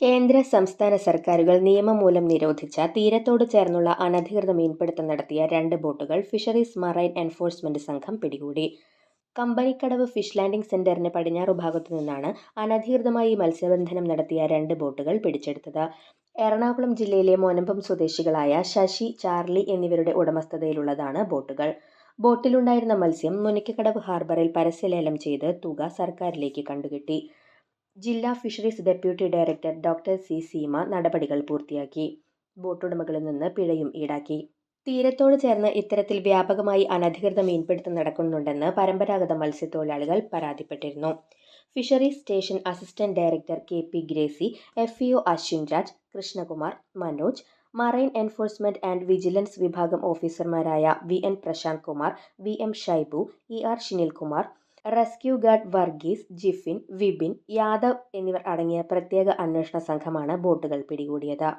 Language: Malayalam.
കേന്ദ്ര സംസ്ഥാന സർക്കാരുകൾ നിയമം മൂലം നിരോധിച്ച തീരത്തോട് ചേർന്നുള്ള അനധികൃത മീൻപിടുത്തം നടത്തിയ രണ്ട് ബോട്ടുകൾ ഫിഷറീസ് മറൈൻ എൻഫോഴ്സ്മെന്റ് സംഘം പിടികൂടി. കമ്പനിക്കടവ് ഫിഷ് ലാൻഡിംഗ് സെന്ററിന് പടിഞ്ഞാറു ഭാഗത്തു നിന്നാണ് അനധികൃതമായി മത്സ്യബന്ധനം നടത്തിയ രണ്ട് ബോട്ടുകൾ പിടിച്ചെടുത്തത്. എറണാകുളം ജില്ലയിലെ മോനമ്പം സ്വദേശികളായ ശശി ചാർലി എന്നിവരുടെ ഉടമസ്ഥതയിലുള്ളതാണ് ബോട്ടുകൾ. ബോട്ടിലുണ്ടായിരുന്ന മത്സ്യം മുനിക്കക്കടവ് ഹാർബറിൽ പരസ്യലേലം ചെയ്ത് തുക സർക്കാരിലേക്ക് കണ്ടുകെട്ടി. ജില്ലാ fisheries deputy director doctor C Seema നടപടികൾ പൂർത്തിയാക്കി. ബോട്ടുടമകളിൽ നിന്ന് പിഴയും ഈടാക്കി. തീരത്തോട് ചേർന്ന് ഇത്തരത്തിൽ വ്യാപകമായി അനധികൃത മീൻപിടുത്തം നടക്കുന്നുണ്ടെന്ന് പരമ്പരാഗത മത്സ്യത്തൊഴിലാളികൾ പരാതിപ്പെട്ടിരുന്നു. Fisheries station assistant director K P Gracy F E O Ashwin Raj Krishnakumar Manoj marine enforcement and vigilance വിഭാഗം ഓഫീസർമാരായ V N Prashanth Kumar V M Shaibu E R Shinilkumar rescue guard Varghese Jifin Vipin Yadav എന്നിവർ അടങ്ങിയ പ്രത്യേക അന്വേഷണ സംഘമാണ് ബോട്ടുകൾ പിടികൂടിയത്.